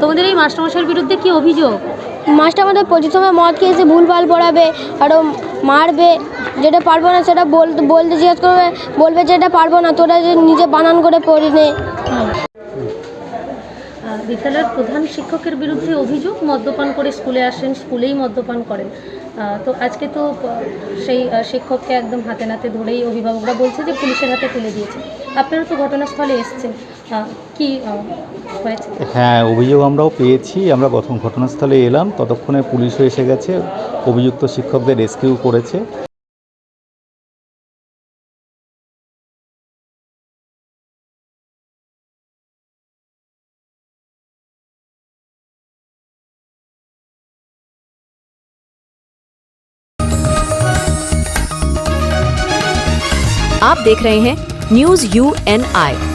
তোমাদের এই মাস্টারমশাইয়ের বিরুদ্ধে কি অভিযোগ? মাস্টার আমাদের প্রথমে মদ খেয়ে এসে ভুলভাল পড়াবে আরও মারবে যেটা পারব না সেটা বলতে বলতে জিজ্ঞেস করবে বলবে যেটা পারব না তোরা যে নিজে বানান করে পড়ি নে বিদ্যালয়ের প্রধান শিক্ষকের বিরুদ্ধে অভিযোগ? মদ্যপান করে স্কুলে আসেন স্কুলেই মদ্যপান করেন। তো আজকে তো সেই শিক্ষককে একদম হাতে নাতে ধরেই অভিভাবকরা বলছে যে পুলিশের হাতে তুলে দিয়েছে। আপনারা তো ঘটনাস্থলে এসছেন। কি আহ, হয়েছে হ্যাঁ অভিযোগ আমরাও পেয়েছি আমরা প্রথম ঘটনাস্থলে এলাম ততক্ষণে পুলিশও এসে গেছে অভিযুক্ত শিক্ষকদের রেস্কিউ করেছে आप देख रहे हैं न्यूज यू एन आई